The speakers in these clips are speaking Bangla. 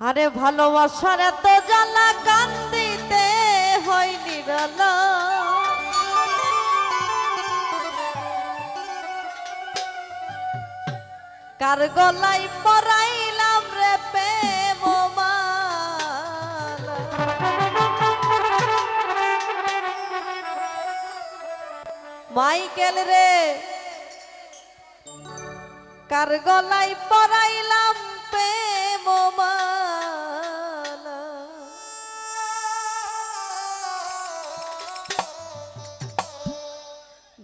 আরে ভালোবাসার এত জ্বালা কান্দিতে হয় নিরল কার গলাই পরাইলাম রে প্রেম। মাইকেল রে, কার গলাই পরাইলাম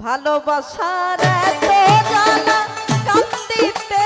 ভালোবাসার এত জ্বালা কান্দিতে